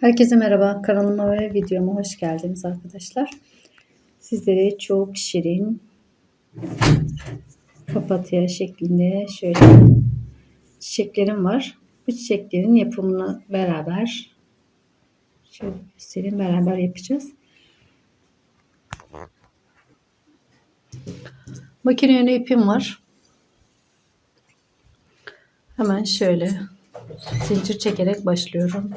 Herkese merhaba. Kanalıma ve videoma hoş geldiniz arkadaşlar. Sizlere çok şirin papatya şeklinde şöyle çiçeklerim var. Bu çiçeklerin yapımını beraber şöyle göstereyim beraber yapacağız. Makine yönü ipim var. Hemen şöyle zincir çekerek başlıyorum.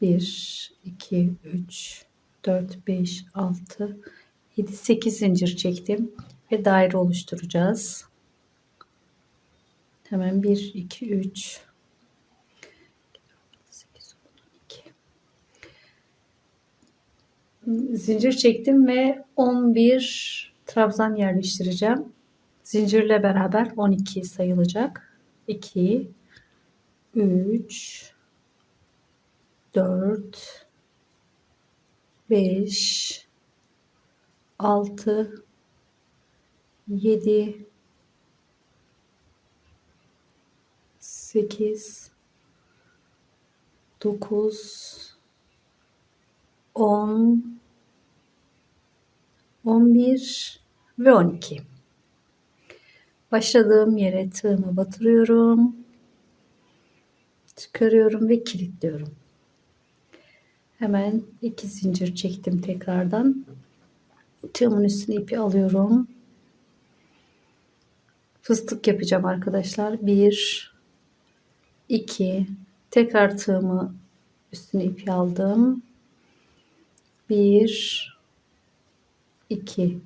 1, 2, 3, 4, 5, 6, 7, 8 zincir çektim ve daire oluşturacağız. Hemen 1, 2, 3, 8, 12. Zincir çektim ve 11 trabzan yerleştireceğim. Zincirle beraber 12 sayılacak. 2, 3, 4 5 6 7 8 9 10 11 ve 12 başladığım yere tığımı batırıyorum çıkarıyorum ve kilitliyorum Hemen iki zincir çektim tekrardan. Tığımın üstüne ipi alıyorum. Fıstık yapacağım arkadaşlar. Bir, iki. Tekrar tığımı üstüne ipi aldım. Bir, iki.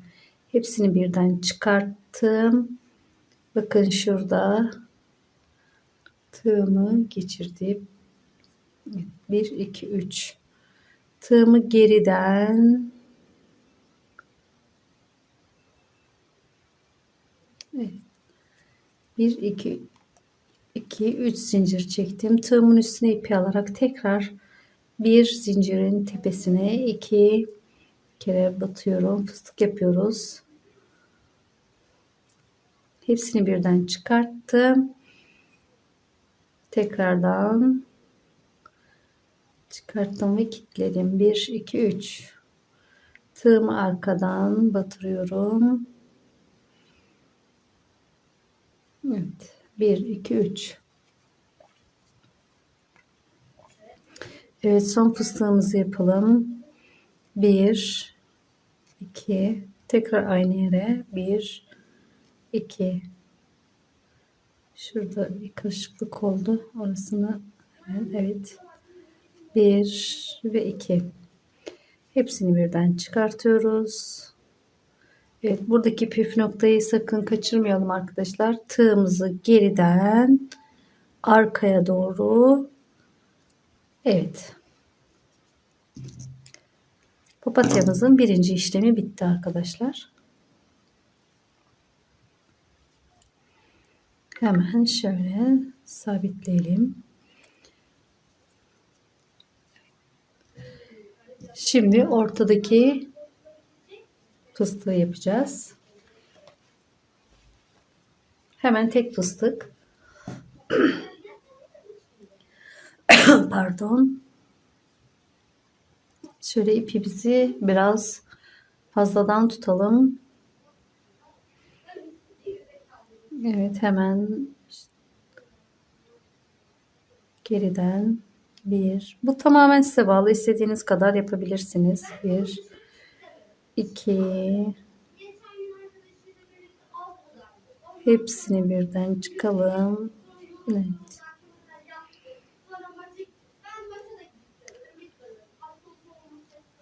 Hepsini birden çıkarttım. Bakın şurada tığımı geçirdim. Bir, iki, üç tığımı geriden evet. 1 2 2 3 zincir çektim. Tığımın üstüne ipi alarak tekrar bir zincirin tepesine iki kere batıyorum. Fıstık yapıyoruz. Hepsini birden çıkarttım. Tekrardan çıkarttım ve kilitledim. 1 2 3 tığımı arkadan batırıyorum. Evet. 1 2 3 Evet son fıstığımızı yapalım. 1 2 tekrar aynı yere 1 2 Şurada bir karışıklık oldu. Orasını evet. 1 ve 2 hepsini birden çıkartıyoruz Evet buradaki püf noktayı sakın kaçırmayalım arkadaşlar tığımızı geriden arkaya doğru Evet papatyamızın birinci işlemi bitti arkadaşlar hemen şöyle sabitleyelim Şimdi ortadaki fıstığı yapacağız. Hemen tek fıstık. Pardon. Şöyle ipimizi biraz fazladan tutalım. Evet hemen geriden bir. Bu tamamen size bağlı. İstediğiniz kadar yapabilirsiniz. Bir. iki. Hepsini birden çıkalım. Evet.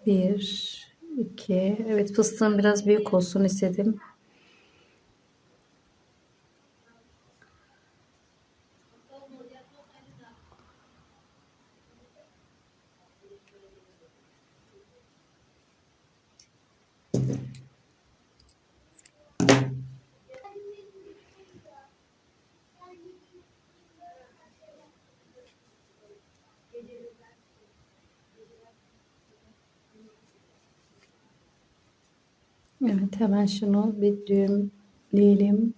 Bir, iki. Evet fıstığım biraz büyük olsun istedim. Evet hemen şunu bir düğümleyelim.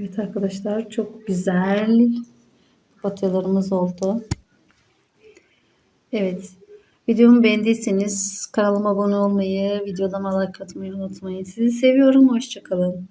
Evet arkadaşlar çok güzel papatyalarımız oldu. Evet. Videomu beğendiyseniz kanalıma abone olmayı, videolarıma like atmayı unutmayın. Sizi seviyorum. Hoşçakalın.